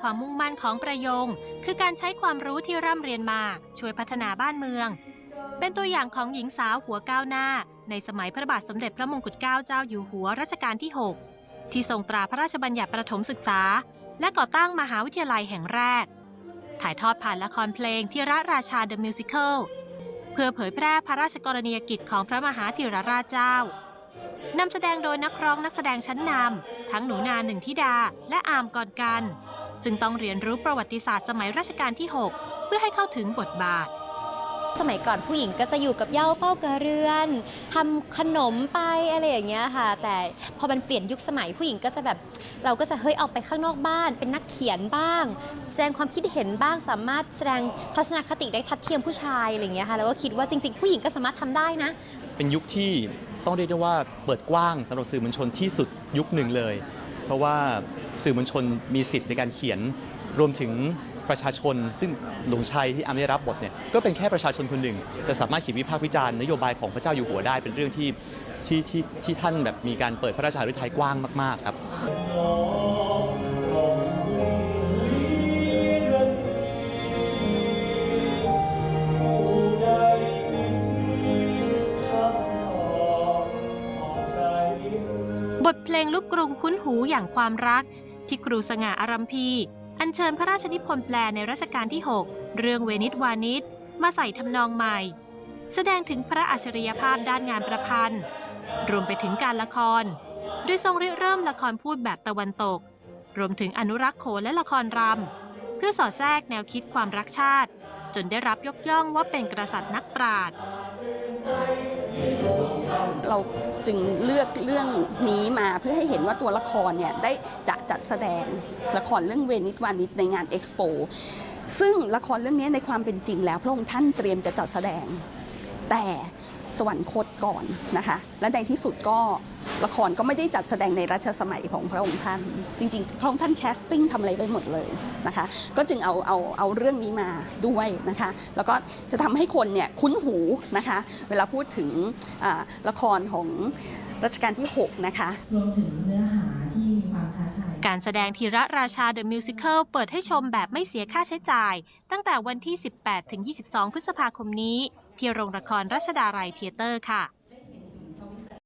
ความมุ่งมั่นของประยง คือการใช้ความรู้ที่ร่ำเรียนมาช่วยพัฒนาบ้านเมือง เป็นตัวอย่างของหญิงสาวหัวก้าวหน้า ในสมัยพระบาทสมเด็จพระมงกุฎเกล้าเจ้าอยู่หัวรัชกาลที่ 6 ที่ทรงตราพระราชบัญญัติประถมศึกษา และก่อตั้งมหาวิทยาลัยแห่งแรก ถ่ายทอดผ่านละครเพลงที่ระราชาเดอะมิวสิคลเพื่อเผยแพร่พระราชกรณียกิจของพระมหาธีรราชเจ้านำแสดงโดยนักร้องนักแสดงชั้นนำ ทั้งหนูนาหนึ่งธิดา และอามกอนกัน ซึ่งต้องเรียนรู้ประวัติศาสตร์สมัยรัชกาลที่ 6 เพื่อให้เข้าถึงบทบาท สมัยก่อนผู้หญิงก็จะอยู่กับเหย้าเฝ้ากระเรือนทำขนมไปอะไรอย่างเงี้ยค่ะ แต่พอมันเปลี่ยนยุคสมัยผู้หญิงก็จะแบบ เราก็จะเฮ้ยออกไปข้างนอกบ้าน เป็นนักเขียนบ้าง แสดงความคิดเห็นบ้างสามารถแสดงทัศนคติได้ทัดเทียมผู้ชายอะไรอย่างเงี้ยค่ะแล้วก็คิดว่าจริง ๆ ผู้หญิงก็สามารถทำได้นะ เป็นยุคที่ต้องเรียกได้ว่าเปิดกว้างสำหรับสื่อมวลชนที่สุดยุคหนึ่งเลย เพราะว่า สื่อมวลชนมีสิทธิ์ในการเขียนรวมถึงประชาชน ซึ่งหลวงชัยที่อามได้รับบทเนี่ยก็เป็นแค่ประชาชนคนหนึ่งแต่สามารถเขียนวิพากษ์วิจารณ์นโยบายของพระเจ้าอยู่หัวได้เป็นเรื่องที่ที่ที่ที่ท่านแบบมีการเปิดพระราชาฤทัยกว้างมาก ๆ ครับบทเพลงลูกกรุงคุ้นหูอย่างความรัก ที่ครูสง่าอารัมพี อัญเชิญพระราชนิพนธ์แปลในรัชกาลที่ 6 เรื่องเวนิสวานิสมาใส่ทำนองใหม่ แสดงถึงพระอัจฉริยภาพด้านงานประพันธ์ รวมไปถึงการละคร โดยทรงริเริ่มละครพูดแบบตะวันตก รวมถึงอนุรักษ์โขนและละครรำ เพื่อสอดแทรกแนวคิดความรักชาติ จนได้รับยกย่องว่าเป็นกษัตริย์นักปราชญ์เราจึงเลือกเรื่องนี้มาเพื่อให้เห็นว่าตัวละครเนี่ยได้ จัดแสดงละครเรื่องเวนิสวานิสในงานเอ็กซ์โปซึ่งละครเรื่องนี้ในความเป็นจริงแล้ว พระองค์ท่านเตรียมจะจัดแสดง แต่สวรรคตก่อนนะคะ และในที่สุดก็ละครก็ไม่ได้จัดแสดงในรัชสมัยของพระองค์ท่าน จริงๆพระองค์ท่านแคสติ้งทำอะไรไปหมดเลยนะคะ ก็จึงเอาเอาเอาเรื่องนี้มาด้วยนะคะ แล้วก็จะทำให้คนเนี่ยคุ้นหูนะคะ เวลาพูดถึงละครของรัชกาลที่ 6 นะคะรวมถึงเนื้อหาที่มีความท้าทาย การแสดงทีระราชาเดอะมิวสิคลเปิดให้ชมแบบไม่เสียค่าใช้จ่าย ตั้งแต่วันที่ 18 ถึง 22 พฤษภาคมนี้ ที่โรงละครรัชดาลัยเทเตอร์ค่ะ